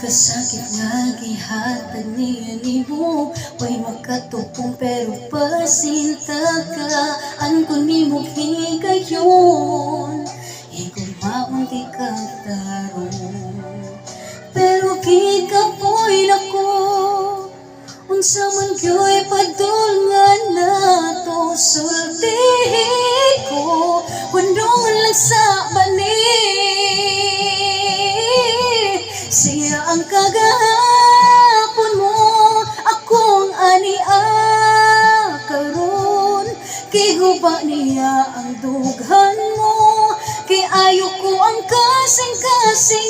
kasakit nga gihatag niya ni mo. Way makatupong pero pasinta ka. An ko ni mo higayon Igumaon di ka tarong Pero kikapoy na ko Unsa man kyo'y padulngan na to Sultihin ko Hundungan lang sa ang kagahapon mo Akong ania karon Kay guba niya ang dughan mo Kay ayo ko ang kasing-kasing mo